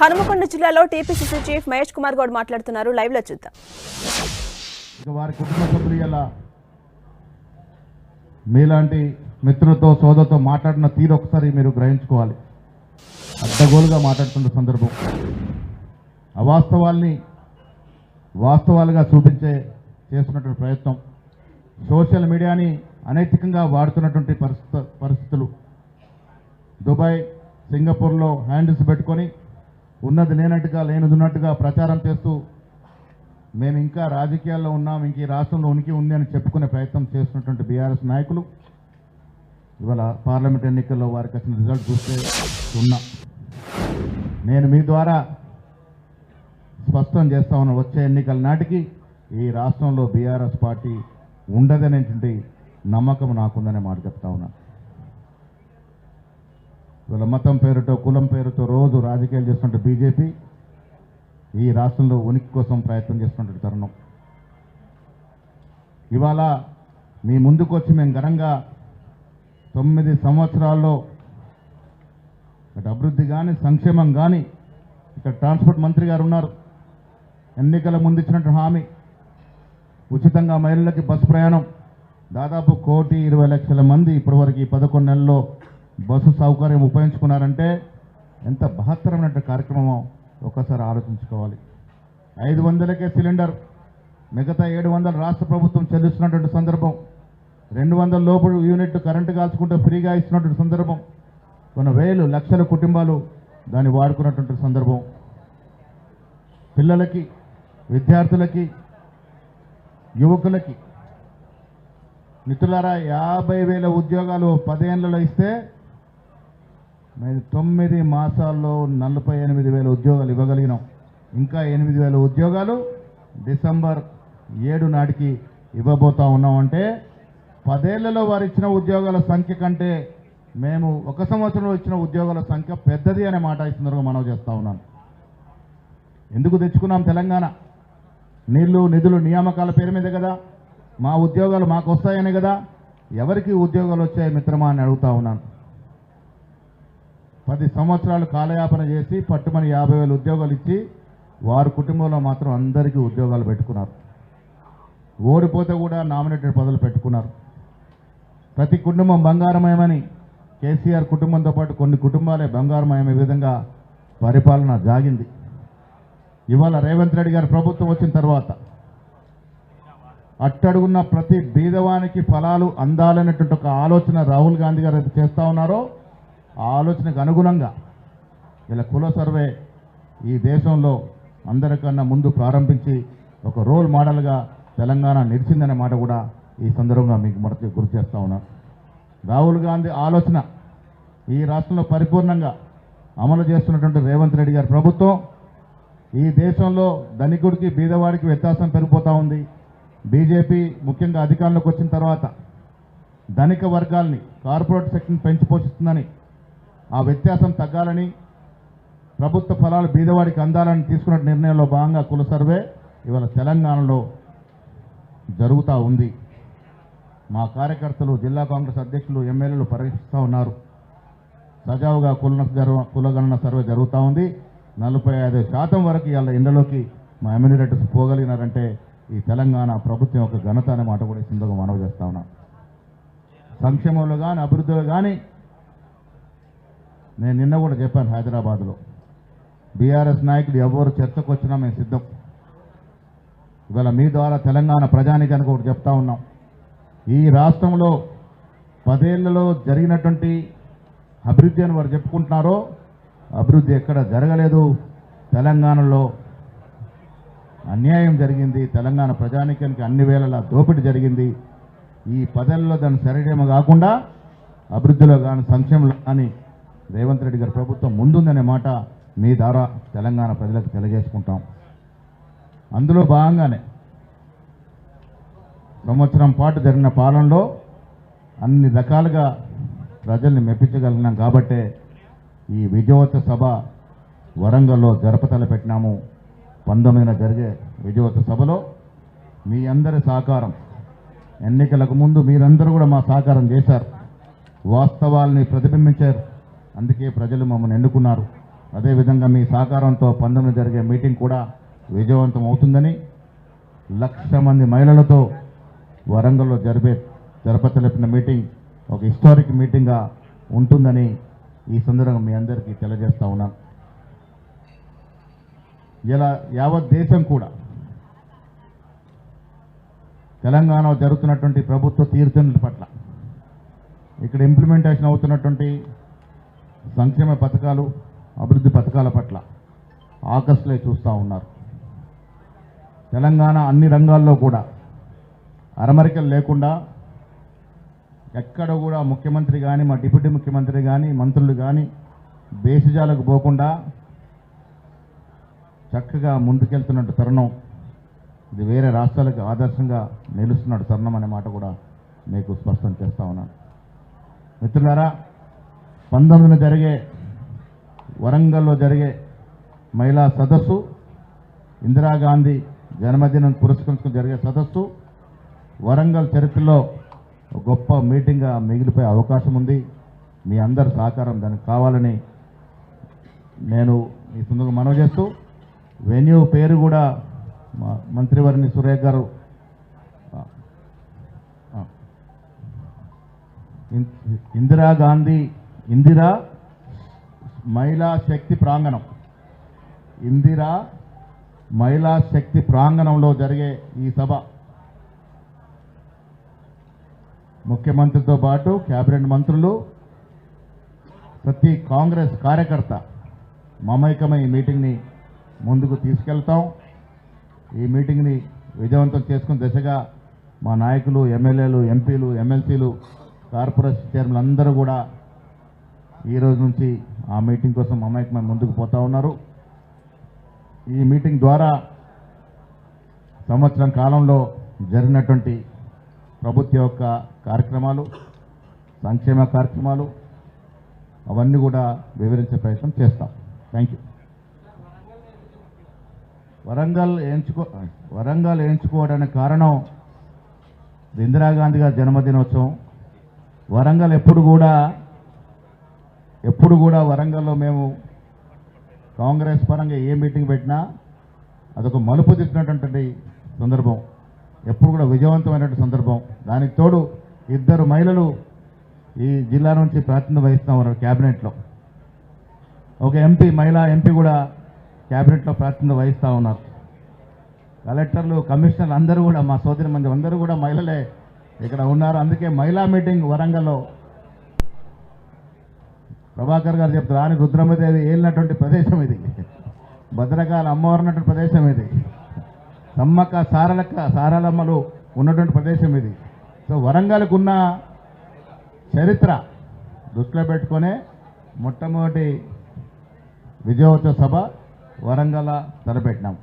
హనుమకొండ జిల్లాలో TPCC chief Mahesh Kumar Goud మాట్లాడుతున్నారు. లైవ్లో చూద్దాం. ఇక వారి కుటుంబ సభ్యులు మీలాంటి మిత్రులతో సోదరుతో మాట్లాడిన తీరు ఒకసారి మీరు గ్రహించుకోవాలి. అడ్డగోలుగా మాట్లాడుతున్న సందర్భం. అవాస్తవాల్ని వాస్తవాలుగా చూపించే చేస్తున్నటువంటి ప్రయత్నం. సోషల్ మీడియాని అనైతికంగా వాడుతున్నటువంటి పరిస్థితులు. దుబాయ్ సింగపూర్లో హ్యాండిల్స్ పెట్టుకొని ఉన్నది లేనట్టుగా లేనిది ఉన్నట్టుగా ప్రచారం చేస్తూ మేము ఇంకా రాజకీయాల్లో ఉన్నాం ఇంక ఈ రాష్ట్రంలో ఉనికి ఉంది అని చెప్పుకునే ప్రయత్నం చేస్తున్నటువంటి బీఆర్ఎస్ నాయకులు. ఇవాళ పార్లమెంట్ ఎన్నికల్లో వారికి వచ్చిన రిజల్ట్ చూస్తే ఉన్నా నేను మీ ద్వారా స్పష్టం చేస్తా ఉన్న వచ్చే ఎన్నికల నాటికి ఈ రాష్ట్రంలో బీఆర్ఎస్ పార్టీ ఉండదనేటువంటి నమ్మకం నాకుందనే మాట చెప్తా ఉన్నా. వీళ్ళ మతం పేరుతో కులం పేరుతో రోజు రాజకీయాలు చేస్తుంటే బీజేపీ ఈ రాష్ట్రంలో ఉనికి కోసం ప్రయత్నం చేస్తున్న తరుణం. ఇవాళ మీ ముందుకు వచ్చి మేము ఘనంగా తొమ్మిది సంవత్సరాల్లో ఇటు అభివృద్ధి కానీ సంక్షేమం కానీ ఇక్కడ ట్రాన్స్పోర్ట్ మంత్రి గారు ఉన్నారు. ఎన్నికల ముందు ఇచ్చినట్టు హామీ ఉచితంగా మహిళలకి బస్సు ప్రయాణం. దాదాపు కోటి ఇరవై లక్షల మంది ఇప్పటివరకు ఈ పదకొండు నెలల్లో బస్సు సౌకర్యం ఉపయోగించుకున్నారంటే ఎంత బహత్తరమైన కార్యక్రమం ఒక్కసారి ఆలోచించుకోవాలి. ఐదు వందలకే సిలిండర్ మిగతా ఏడు వందలు రాష్ట్ర ప్రభుత్వం చెల్లిస్తున్నటువంటి సందర్భం రెండు వందల లోపు యూనిట్ కరెంటు కాల్చుకుంటూ ఫ్రీగా ఇస్తున్నటువంటి సందర్భం కొన్ని వేలు లక్షల కుటుంబాలు దాన్ని వాడుకున్నటువంటి సందర్భం. పిల్లలకి విద్యార్థులకి యువకులకి మిత్రులారా యాభై వేల ఉద్యోగాలు పదేళ్ళలో ఇస్తే మేము తొమ్మిది మాసాల్లో నలభై ఎనిమిది వేల ఉద్యోగాలు ఇవ్వగలిగినాం. ఇంకా ఎనిమిది వేల ఉద్యోగాలు డిసెంబర్ ఏడు నాటికి ఇవ్వబోతా ఉన్నామంటే పదేళ్ళలో వారు ఇచ్చిన ఉద్యోగాల సంఖ్య కంటే మేము ఒక సంవత్సరంలో ఇచ్చిన ఉద్యోగాల సంఖ్య పెద్దది అనే మాట ఇస్తున్నారు మనం చేస్తూ ఉన్నాను. ఎందుకు తెచ్చుకున్నాం తెలంగాణ? నీళ్ళు నిధులు నియామకాల పేరు మీద కదా? మా ఉద్యోగాలు మాకు వస్తాయనే కదా? ఎవరికి ఉద్యోగాలు వచ్చాయి మిత్రమా అని అడుగుతా ఉన్నాను. పది సంవత్సరాలు కాలయాపన చేసి పట్టుమని యాభై వేల ఉద్యోగాలు ఇచ్చి వారి కుటుంబంలో మాత్రం అందరికీ ఉద్యోగాలు పెట్టుకున్నారు. ఓడిపోతే కూడా నామినేటెడ్ పదవులు పెట్టుకున్నారు. ప్రతి కుటుంబం బంగారమయమని కేసీఆర్ కుటుంబంతో పాటు కొన్ని కుటుంబాలే బంగారమయమే విధంగా పరిపాలన జాగింది. ఇవాళ రేవంత్ రెడ్డి గారి ప్రభుత్వం వచ్చిన తర్వాత అట్టడుగున్న ప్రతి బీదవానికి ఫలాలు అందాలనేటువంటి ఒక ఆలోచన రాహుల్ గాంధీ గారు అయితే చేస్తా ఉన్నారో ఆ ఆలోచనకు అనుగుణంగా ఇలా కుల సర్వే ఈ దేశంలో అందరికన్నా ముందు ప్రారంభించి ఒక రోల్ మోడల్గా తెలంగాణ నిలిచిందనే మాట కూడా ఈ సందర్భంగా మీకు మొదటి గుర్తు చేస్తూ ఉన్నా. రాహుల్ గాంధీ ఆలోచన ఈ రాష్ట్రంలో పరిపూర్ణంగా అమలు చేస్తున్నటువంటి రేవంత్ రెడ్డి గారి ప్రభుత్వం ఈ దేశంలో ధనికుడికి బీదవాడికి వ్యత్యాసం పెరిగిపోతూ ఉంది. బీజేపీ ముఖ్యంగా అధికారంలోకి వచ్చిన తర్వాత ధనిక వర్గాల్ని కార్పొరేట్ సెక్టర్ని పెంచి పోషిస్తుందని ఆ వ్యత్యాసం తగ్గాలని ప్రభుత్వ ఫలాలు బీదవాడికి అందాలని తీసుకున్న నిర్ణయంలో భాగంగా కుల సర్వే ఇవాళ తెలంగాణలో జరుగుతూ ఉంది. మా కార్యకర్తలు జిల్లా కాంగ్రెస్ అధ్యక్షులు ఎమ్మెల్యేలు పర్యటిస్తూ ఉన్నారు. సజావుగా కుల కులగణన సర్వే జరుగుతూ ఉంది. నలభై ఐదు శాతం వరకు ఇవాళ ఇండ్లలోకి మా ఎమ్యూనిరేటర్స్ పోగలిగినారంటే ఈ తెలంగాణ ప్రభుత్వం యొక్క ఘనత అనే మాట కూడా ఈ సందర్భంగా మనవి చేస్తా ఉన్నాం. సంక్షేమంలో కానీ అభివృద్ధిలో కానీ నేను నిన్న కూడా చెప్పాను హైదరాబాద్లో. బీఆర్ఎస్ నాయకులు ఎవరు చర్చకు వచ్చినా మేము సిద్ధం. ఇవాళ మీ ద్వారా తెలంగాణ ప్రజానికానికి ఒకటి చెప్తా ఉన్నాం. ఈ రాష్ట్రంలో పదేళ్ళలో జరిగినటువంటి అభివృద్ధి అని వారు చెప్పుకుంటున్నారో అభివృద్ధి ఎక్కడ జరగలేదు. తెలంగాణలో అన్యాయం జరిగింది. తెలంగాణ ప్రజానికానికి అన్ని వేళలా దోపిడీ జరిగింది. ఈ పదేళ్ళలో దాని సరైన కాకుండా అభివృద్ధిలో కానీ సంక్షేమంలో కానీ రేవంత్ రెడ్డి గారి ప్రభుత్వం ముందుందనే మాట మీ ద్వారా తెలంగాణ ప్రజలకు తెలియజేసుకుంటాం. అందులో భాగంగానే సంవత్సరం పాటు జరిగిన పాలనలో అన్ని రకాలుగా ప్రజల్ని మెప్పించగలిగినాం కాబట్టే ఈ విజయోత్సవ సభ వరంగల్లో జరపతల పెట్టినాము. పంతొమ్మిదిన జరిగే విజయోత్సవ సభలో మీ అందరి సహకారం ఎన్నికలకు ముందు మీరందరూ కూడా మా సహకారం చేశారు. వాస్తవాల్ని ప్రతిబింబించారు. అందుకే ప్రజలు మమ్మల్ని ఎన్నుకున్నారు. అదేవిధంగా మీ సహకారంతో పంతొమ్మిది జరిగే మీటింగ్ కూడా విజయవంతం అవుతుందని లక్ష మంది మహిళలతో వరంగల్లో జరిపే జరపతలిపిన మీటింగ్ ఒక హిస్టారిక్ మీటింగ్గా ఉంటుందని ఈ సందర్భంగా మీ అందరికీ తెలియజేస్తా ఉన్నాను ఇలా యావత్ దేశం కూడా తెలంగాణ జరుగుతున్నటువంటి ప్రభుత్వ తీర్థనుల పట్ల ఇక్కడ ఇంప్లిమెంటేషన్ అవుతున్నటువంటి సంక్షేమ పథకాలు అభివృద్ధి పథకాల పట్ల ఆకర్షలే చూస్తూ ఉన్నారు. తెలంగాణ అన్ని రంగాల్లో కూడా అరమరికలు లేకుండా ఎక్కడ కూడా ముఖ్యమంత్రి కానీ మా డిప్యూటీ ముఖ్యమంత్రి కానీ మంత్రులు కానీ బేసిజాలకు పోకుండా చక్కగా ముందుకెళ్తున్నట్టు తరుణం. ఇది వేరే రాష్ట్రాలకు ఆదర్శంగా నిలుస్తున్నట్టు తరుణం అనే మాట కూడా మీకు స్పష్టం చేస్తా ఉన్నాను. మిత్రులారా పంతొమ్మిదిన జరిగే వరంగల్లో జరిగే మహిళా సదస్సు ఇందిరాగాంధీ జన్మదినం పురస్కరించుకుని జరిగే సదస్సు వరంగల్ చరిత్రలో గొప్ప మీటింగ్గా మిగిలిపోయే అవకాశం ఉంది. మీ అందరి సహకారం దానికి కావాలని నేను ఈ సందర్భంగా మనవి చేస్తూ వెన్యూ పేరు కూడా మా మంత్రివర్ని సురేఖ్ గారు ఇందిరాగాంధీ ఇందిరా మహిళా శక్తి ప్రాంగణం. ఇందిరా మహిళా శక్తి ప్రాంగణంలో జరిగే ఈ సభ. ముఖ్యమంత్రితో పాటు క్యాబినెట్ మంత్రులు ప్రతి కాంగ్రెస్ కార్యకర్త మమైకమై ఈ మీటింగ్ని ముందుకు తీసుకెళ్తాం. ఈ మీటింగ్ని విజయవంతం చేసుకున్న దిశగా మా నాయకులు ఎమ్మెల్యేలు ఎంపీలు ఎమ్మెల్సీలు కార్పొరేషన్ చైర్మన్లు అందరూ కూడా ఈ రోజు నుంచి ఆ మీటింగ్ కోసం మమైకమై ముందుకు పోతా ఉన్నారు. ఈ మీటింగ్ ద్వారా సంవత్సరం కాలంలో జరిగినటువంటి ప్రభుత్వ యొక్క కార్యక్రమాలు సంక్షేమ కార్యక్రమాలు అవన్నీ కూడా వివరించే ప్రయత్నం చేస్తాం. థ్యాంక్ యూ వరంగల్ ఎంచుకో వరంగల్ ఎంచుకోవడానికి కారణం ఇందిరాగాంధీ గారి జన్మదినోత్సవం. వరంగల్ ఎప్పుడు కూడా ఎప్పుడు కూడా వరంగల్లో మేము కాంగ్రెస్ పరంగా ఏ మీటింగ్ పెట్టినా అదొక మలుపు తిట్టినటువంటి సందర్భం. ఎప్పుడు కూడా విజయవంతమైనటువంటి సందర్భం. దానికి తోడు ఇద్దరు మహిళలు ఈ జిల్లా నుంచి ప్రాతినిధ్యం వహిస్తూ ఉన్నారు క్యాబినెట్లో. ఒక ఎంపీ మహిళా ఎంపీ కూడా క్యాబినెట్లో ప్రాతినిధ్యం వహిస్తూ ఉన్నారు. కలెక్టర్లు కమిషనర్లు అందరూ కూడా మా సోదరి మంది అందరూ కూడా మహిళలే ఇక్కడ ఉన్నారు. అందుకే మహిళా మీటింగ్ వరంగల్లో ప్రభాకర్ గారు చెప్తారు రాని రుద్రమదేవి ఏలినటువంటి ప్రదేశం ఇది. భద్రకాల అమ్మవారు ఉన్నటువంటి ప్రదేశం ఇది. సమ్మక్క సారలక్క సారలమ్మలు ఉన్నటువంటి ప్రదేశం ఇది. సో వరంగల్కు ఉన్న చరిత్ర దృష్టిలో పెట్టుకొనే మొట్టమొదటి విజయోత్సవ సభ వరంగల్ తలపెట్టినాం.